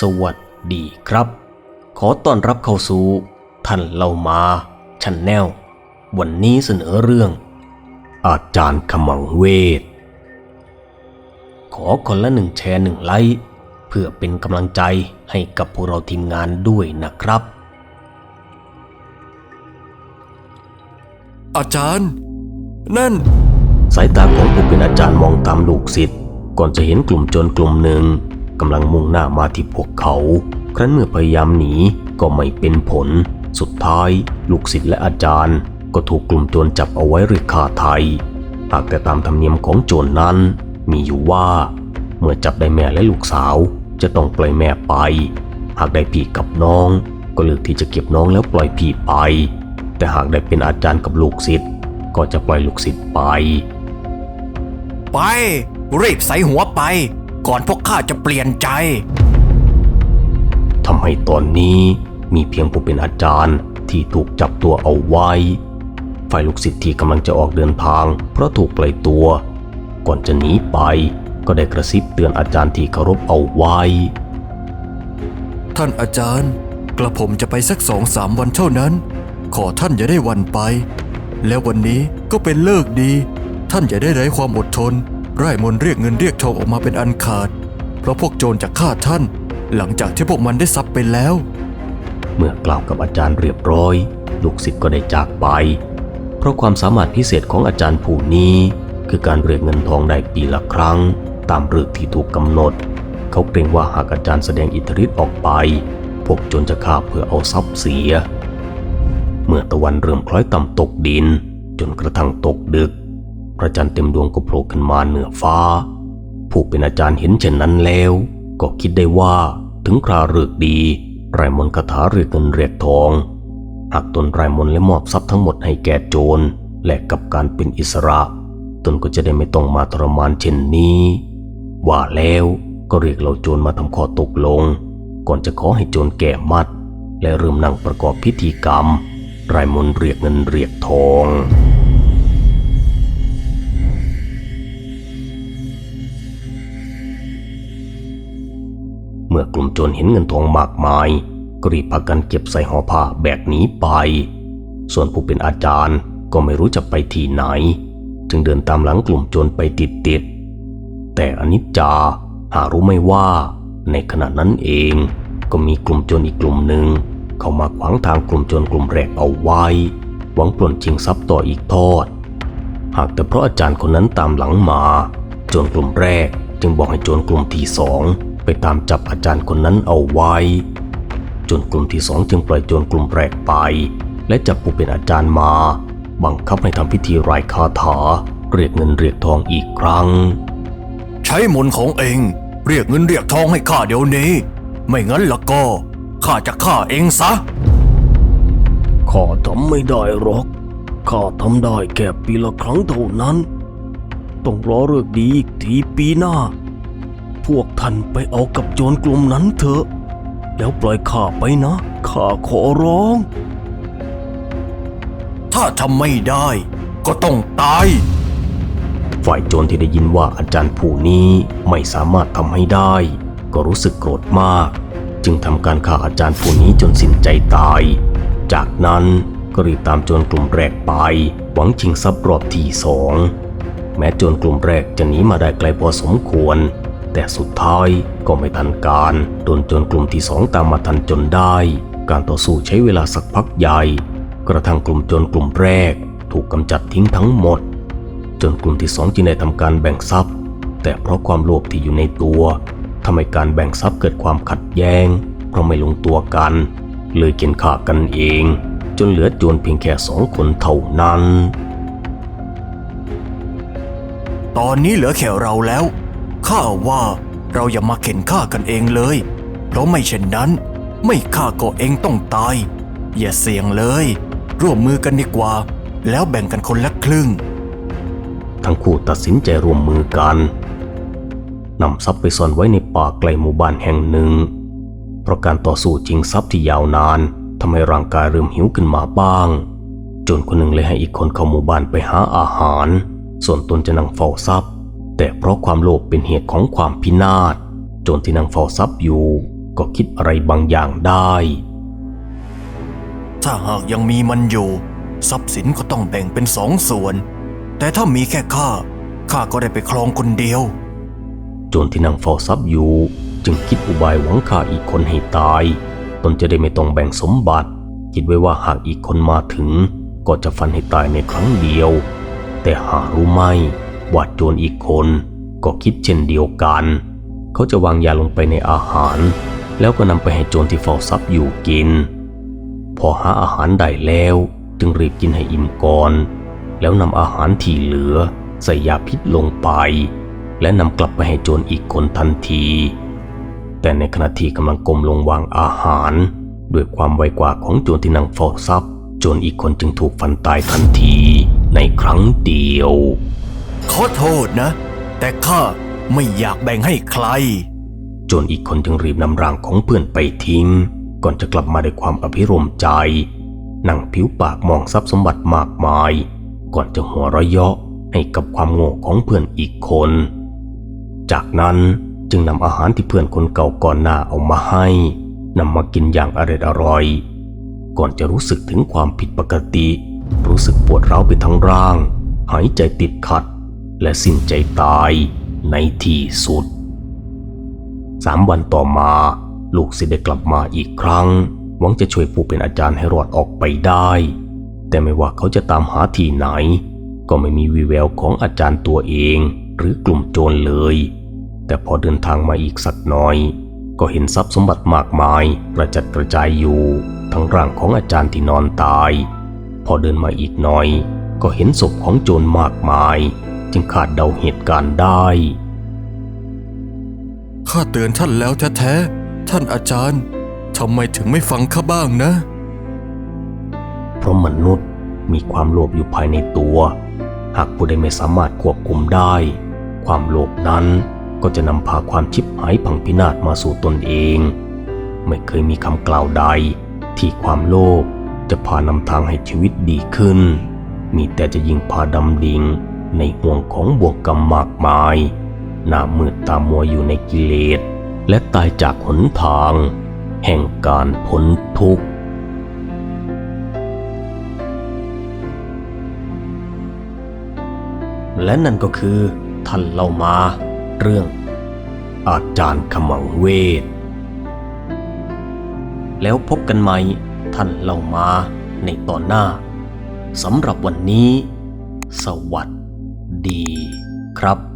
สวัสดีครับ ขอต้อนรับเข้าสู่ท่านเล่ามาชันแนล วันนี้เสนอเรื่อง อาจารย์ขมังเวท ขอคนละหนึ่งแชร์หนึ่งไลค์เพื่อเป็นกำลังใจให้กับพวกเราทีมงานด้วยนะครับ อาจารย์ นั่น สายตาของผู้เป็นอาจารย์มองตามลูกศิษย์ก่อนจะเห็นกลุ่มโจรกลุ่มหนึ่ง กำลังมุ่งหน้ามาที่พวกเขา ครั้นเมื่อพยายามหนีก็ไม่เป็นผล สุดท้าย ลูกศิษย์และอาจารย์ ก็ถูกกลุ่มโจรจับเอาไว้เรียกค่าไทยหากแต่ตามธรรมเนียมของโจรนั้น มีอยู่ว่า เมื่อจับได้แม่และลูกสาว จะต้องปล่อยแม่ไป หากได้พี่กับน้อง ก็เลือกที่จะเก็บน้องแล้วปล่อยพี่ไป แต่หากได้เป็นอาจารย์กับลูกศิษย์ก็จะปล่อยลูกศิษย์ไป ไป รีบใส่หัวไป ก่อนพวกข้าจะเปลี่ยนใจทำให้ตอนนี้มีเพียงผู้เป็นอาจารย์ที่ถูกจับตัวเอาไว้ ฝ่ายลูกศิษย์ที่กำลังจะออกเดินทาง เพราะถูกปล่อยตัว ก่อนจะหนีไป ก็ได้กระซิบเตือนอาจารย์ที่เคารพเอาไว้ ท่านอาจารย์ กระผมจะไปสักสองสามวันเท่านั้น ขอท่านอย่าได้หวันไป แล้ววันนี้ก็เป็นเลิกดี ท่านอย่าได้ไร้ความอดทน ไร้มนเรียกเงินเรียกทองออกมาเป็นอันขาด เพราะพวกโจรจะฆ่าท่าน หลังจากที่พวกมันได้ทรัพย์ไปแล้ว เมื่อกล่าวกับอาจารย์เรียบร้อย ลูกศิษย์ก็ได้จากไป เพราะความสามารถพิเศษของอาจารย์ผู้นี้ คือการเรียกเงินทองได้ปีละครั้ง ตามฤกษ์ที่ถูกกำหนด เขาเกรงว่าหากอาจารย์แสดงอิทธิฤทธิ์ออกไป พวกโจรจะฆ่าเพื่อเอาทรัพย์เสีย เมื่อตะวันเริ่มคล้อยต่ำตกดิน จนกระทั่งตกดึก ระจันทร์เต็มดวงก็โผล่ขึ้นมาเหนือฟ้า ผู้เป็นอาจารย์เห็นเช่นนั้นแล้ว ก็คิดได้ว่าถึงคราฤกษ์ดีไรมนคาถาเรียกเงินเรียกทองหากตนไรมนและมอบทรัพย์ทั้งหมดให้แก่โจรและกับการเป็นอิสระ ตนก็จะได้ไม่ต้องมาทรมานเช่นนี้ ว่าแล้วก็เรียกเหล่าโจรมาทำข้อตกลง ก่อนจะขอให้โจรแก่มัด และเริ่มนั่งประกอบพิธีกรรมไรมนเรียกเงินเรียกทอง เมื่อกลุ่มโจรเห็นเงินทองมากมาย ก็รีบพากันเก็บใส่ห่อผ้าแบกหนีไป ส่วนผู้เป็นอาจารย์ก็ไม่รู้จะไปที่ไหน จึงเดินตามหลังกลุ่มโจรไปติดๆแต่อนิจจาหารู้ไม่ว่า ในขณะนั้นเองก็มีกลุ่มโจรอีกกลุ่มหนึ่ง เข้ามาขวางทางกลุ่มโจรกลุ่มแรกเอาไว้ หวังปล้นชิงทรัพย์ต่ออีกทอด หากแต่เพราะอาจารย์คนนั้นตามหลังมา โจรกลุ่มแรกจึงบอกให้โจรกลุ่มที่สอง ไปตามจับอาจารย์คนนั้นเอาไว้ จนกลุ่มที่สองจึงปล่อยโจรกลุ่มแรกไป และจับผู้เป็นอาจารย์มา บังคับให้ทำพิธีรายคาถา เรียกเงินเรียกทองอีกครั้ง ใช้มนต์ของเองเรียกเงินเรียกทองให้ข้าเดี๋ยวนี้ ไม่งั้นละก็ข้าจะฆ่าเองซะข้าทำไม่ได้หรอกข้าทำได้แค่ปีละครั้งเท่านั้น ต้องรอเลิกดีอีกทีปีหน้า พวกท่านไปเอากับโจรกลุ่มนั้นเถอะ แล้วปล่อยข้าไปนะ ข้าขอร้อง ถ้าทำไม่ได้ก็ต้องตาย ฝ่ายโจรที่ได้ยินว่าอาจารย์ผู้นี้ไม่สามารถทำให้ได้ ก็รู้สึกโกรธมาก จึงทำการฆ่าอาจารย์ผู้นี้จนสิ้นใจตาย จากนั้นก็รีบตามโจรกลุ่มแรกไป หวังชิงทรัพย์รอบที่สองแม้โจรกลุ่มแรกจะหนีมาได้ไกลพอสมควร แต่สุดท้ายก็ไม่ทันการโดนจรกลุ่มที่สองตามมาทันจนได้ การต่อสู้ใช้เวลาสักพักใหญ่ กระทั่งกลุ่มจรกลุ่มแรก ถูกกำจัดทิ้งทั้งหมด จนกลุ่มที่สองจึงได้ทำการแบ่งทรัพย์ แต่เพราะความโลภที่อยู่ในตัวทำให้การแบ่งทรัพย์เกิดความขัดแย้ง เพราะไม่ลงตัวกัน เลยเกินขากันเอง จนเหลือโจรเพียงแค่สองคนเท่านั้น ตอนนี้เหลือแค่เราแล้ว ข้าว่าเราอย่ามาเข็นฆ่ากันเองเลย เพราะไม่เช่นนั้น ไม่ฆ่าก็เองต้องตาย อย่าเสี่ยงเลย ร่วมมือกันดีกว่า แล้วแบ่งกันคนละครึ่ง ทั้งคู่ตัดสินใจร่วมมือกันนำทรัพย์ไปซ่อนไว้ในป่าไกลหมู่บ้านแห่งหนึ่ง เพราะการต่อสู้ชิงทรัพย์ที่ยาวนานทำให้ร่างกายเริ่มหิวขึ้นมาบ้าง จนคนหนึ่งเลยให้อีกคนเข้าหมู่บ้านไปหาอาหาร ส่วนตนจะนั่งเฝ้าทรัพย์ แต่เพราะความโลภเป็นเหตุของความพินาศโจรที่นั่งเฝ้าทรัพย์อยู่ก็คิดอะไรบางอย่างได้ ถ้าหากยังมีมันอยู่ ทรัพย์สินก็ต้องแบ่งเป็นสองส่วน แต่ถ้ามีแค่ข้าข้าก็ได้ไปครองคนเดียวโจรที่นั่งเฝ้าทรัพย์อยู่จึงคิดอุบายหวังฆ่าอีกคนให้ตาย ตนจะได้ไม่ต้องแบ่งสมบัติ คิดไว้ว่าหากอีกคนมาถึง ก็จะฟันให้ตายในครั้งเดียว แต่หารู้ไหม ว่าโจรอีกคน ก็คิดเช่นเดียวกัน เขาจะวางยาลงไปในอาหาร แล้วก็นำไปให้โจรที่เฝ้าทรัพย์อยู่กิน พอหาอาหารได้แล้ว จึงรีบกินให้อิ่มก่อน แล้วนำอาหารที่เหลือ ใส่ยาพิษลงไป และนำกลับไปให้โจรอีกคนทันที แต่ในขณะที่กำลังก้มลงวางอาหาร ด้วยความไวกว่าของโจรที่นั่งเฝ้าทรัพย์โจรอีกคนจึงถูกฟันตายทันทีในครั้งเดียว ขอโทษนะ แต่ข้าไม่อยากแบ่งให้ใครจรอีกคนจึงรีบนำร่างของเพื่อนไปทิ้ง ก่อนจะกลับมาด้วยความอภิรมใจ นั่งผิวปากมองทรัพย์สมบัติมากมาย ก่อนจะหัวเราะเยาะให้กับความโง่ของเพื่อนอีกคน จากนั้นจึงนำอาหารที่เพื่อนคนเก่าก่อนหน้าเอามาให้นำมากินอย่างอร่อยอร่อย ก่อนจะรู้สึกถึงความผิดปกติ รู้สึกปวดร้าวไปทั้งร่าง หายใจติดขัด และสิ้นใจตายในที่สุดสามวันต่อมาลูกศิษย์ได้กลับมาอีกครั้ง หวังจะช่วยผู้เป็นอาจารย์ให้รอดออกไปได้ แต่ไม่ว่าเขาจะตามหาที่ไหน ก็ไม่มีวีแววของอาจารย์ตัวเอง หรือกลุ่มโจรเลย แต่พอเดินทางมาอีกสักหน่อย ก็เห็นทรัพย์สมบัติมากมายกระจัดกระจายอยู่ ทั้งร่างของอาจารย์ที่นอนตาย พอเดินมาอีกหน่อย ก็เห็นศพของโจรมากมาย จึงขาดเดาเหตุการณ์ได้ ข้าเตือนท่านแล้วแท้ๆ ท่านอาจารย์ ทำไมถึงไม่ฟังข้าบ้างนะ เพราะมนุษย์มีความโลภอยู่ภายในตัว หากผู้ใดไม่สามารถควบคุมได้ ความโลภนั้นก็จะนำพาความชิบหายพังพินาศมาสู่ตนเอง ไม่เคยมีคำกล่าวใด ที่ความโลภจะพานำทางให้ชีวิตดีขึ้น มีแต่จะยิ่งพาดำดิ่ง ในห่วงของบวกกรรมมากมาย หน้ามืดตามัวอยู่ในกิเลส และตายจากหนทาง แห่งการพ้นทุกข์ และนั่นก็คือท่านเล่ามาเรื่อง อาจารย์ขมังเวท แล้วพบกันใหม่ท่านเล่ามาในตอนหน้าสำหรับวันนี้ สวัสดี ดีครับ